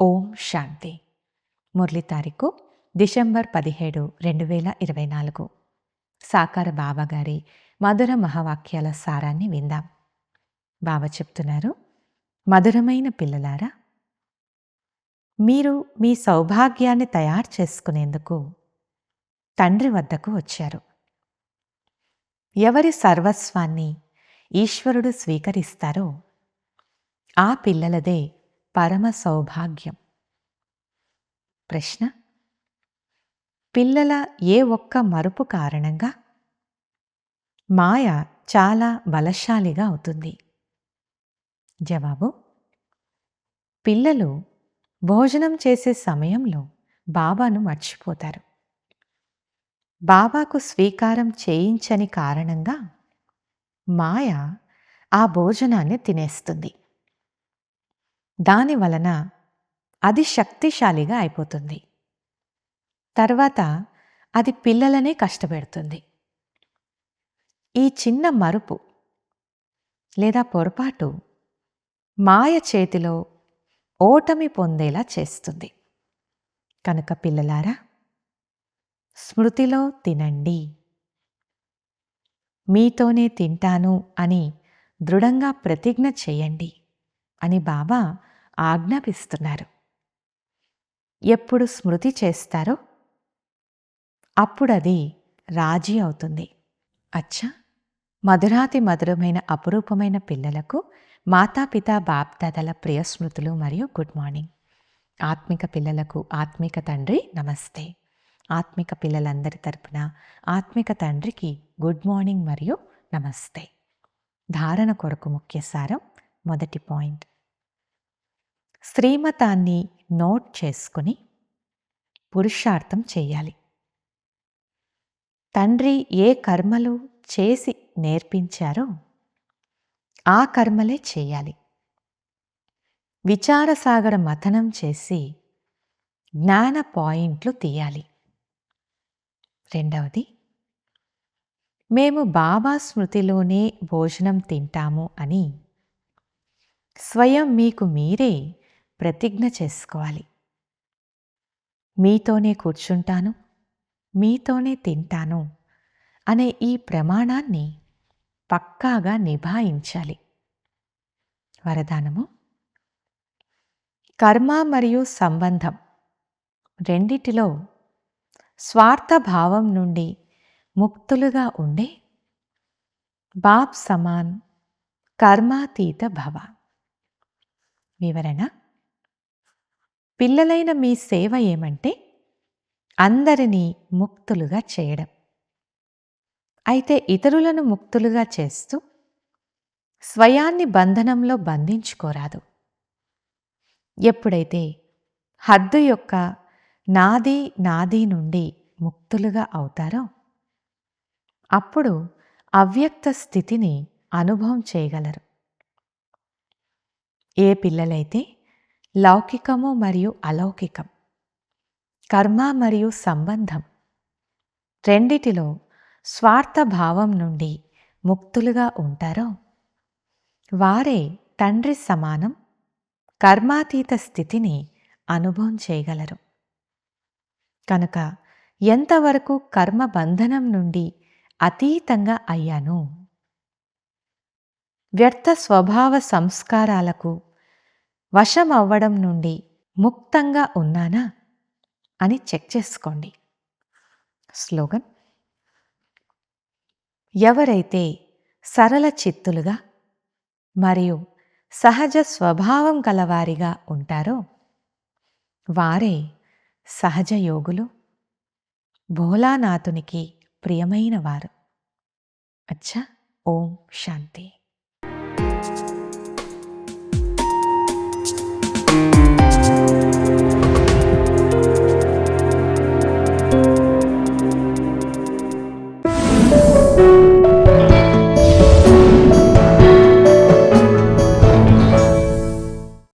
ఓం శాంతి. మురళి తారీఖు డిసెంబర్ పదిహేడు రెండు వేల ఇరవై నాలుగు. సాకార బాబా గారి మధుర మహావాక్యాల సారాన్ని విందాం. బాబా చెప్తున్నారు మధురమైన పిల్లలారా మీరు మీ సౌభాగ్యాన్ని తయారు చేసుకునేందుకు తండ్రి వద్దకు వచ్చారు. ఎవరి సర్వస్వాన్ని ఈశ్వరుడు స్వీకరిస్తారో ఆ పిల్లలదే పరమ సౌభాగ్యం ప్రశ్న పిల్లల ఏ ఒక్క మరుపు కారణంగా? మాయ చాలా బలశాలిగా అవుతుంది. జవాబు పిల్లలు భోజనం చేసే సమయంలో బాబాను మర్చిపోతారు. బాబాకు స్వీకారం చేయించని కారణంగా మాయ ఆ భోజనాన్ని తినేస్తుంది. దాని వలన అది శక్తిశాలిగా అయిపోతుంది. తర్వాత అది పిల్లలనే కష్టపెడుతుంది. ఈ చిన్న మరుపు లేదా పొరపాటు మాయ చేతిలో ఓటమి పొందేలా చేస్తుంది. కనుక పిల్లలారా స్మృతిలో తినండి. మీతోనే తింటాను అని దృఢంగా ప్రతిజ్ఞ చేయండి. అని బాబా ఆజ్ఞాపిస్తున్నారు. ఎప్పుడు స్మృతి చేస్తారో అప్పుడది రాజీ అవుతుంది. అచ్చా! మధురాతి మధురమైన అపురూపమైన పిల్లలకు మాతాపిత బాప్దాదల ప్రియ స్మృతులు మరియు గుడ్ మార్నింగ్. ఆత్మిక పిల్లలకు ఆత్మిక తండ్రి నమస్తే. ఆత్మిక పిల్లలందరి తరపున ఆత్మిక తండ్రికి గుడ్ మార్నింగ్ మరియు నమస్తే. ధారణ కొరకు ముఖ్య సారం మొదటి పాయింట్. శ్రీమతాన్ని నోట్ చేసుకుని పురుషార్థం చేయాలి. తండ్రి ఏ కర్మలు చేసి నేర్పించారో ఆ కర్మలే చేయాలి. విచారసాగర మథనం చేసి జ్ఞాన పాయింట్లు తీయాలి. రెండవది మేము బాబా స్మృతిలోనే భోజనం తింటాము అని స్వయం మీకు మీరే ప్రతిజ్ఞ చేసుకోవాలి. మీతోనే కూర్చుంటాను మీతోనే తింటాను అనే ఈ ప్రమాణాన్ని పక్కాగా నిభాయించాలి. వరదానము? కర్మ మరియు సంబంధం రెండిటిలో స్వార్థభావం నుండి ముక్తులుగా ఉండే బాప్ సమాన్ కర్మాతీత భవ. వివరణ. పిల్లలైన మీ సేవ ఏమంటే అందరినీ ముక్తులుగా చేయడం. అయితే ఇతరులను ముక్తులుగా చేస్తూ స్వయాన్ని బంధనంలో బంధించుకోరాదు. ఎప్పుడైతే హద్దు యొక్క నాది నాది నుండి ముక్తులుగా అవుతారో అప్పుడు అవ్యక్త స్థితిని అనుభవం చేయగలరు. ఏ పిల్లలైతే లౌకికము మరియు అలౌకికం కర్మ మరియు సంబంధం రెండిటిలో స్వార్థ భావం నుండి ముక్తులుగా ఉంటారో వారే తండ్రి సమానం కర్మాతీత స్థితిని అనుభవం చేయగలరు. కనుక ఎంతవరకు కర్మ బంధనం నుండి అతీతంగా అయ్యాను? వ్యర్థ స్వభావ సంస్కారాలకు వశమవ్వడం నుండి ముక్తంగా ఉన్నానా అని చెక్ చేసుకోండి. స్లోగన్. ఎవరైతే సరళ చిత్తులుగా మరియు సహజ స్వభావం గలవారిగా ఉంటారో వారే సహజ యోగులు భోలానాథునికి ప్రియమైన వారు. అచ్చా ఓం శాంతి.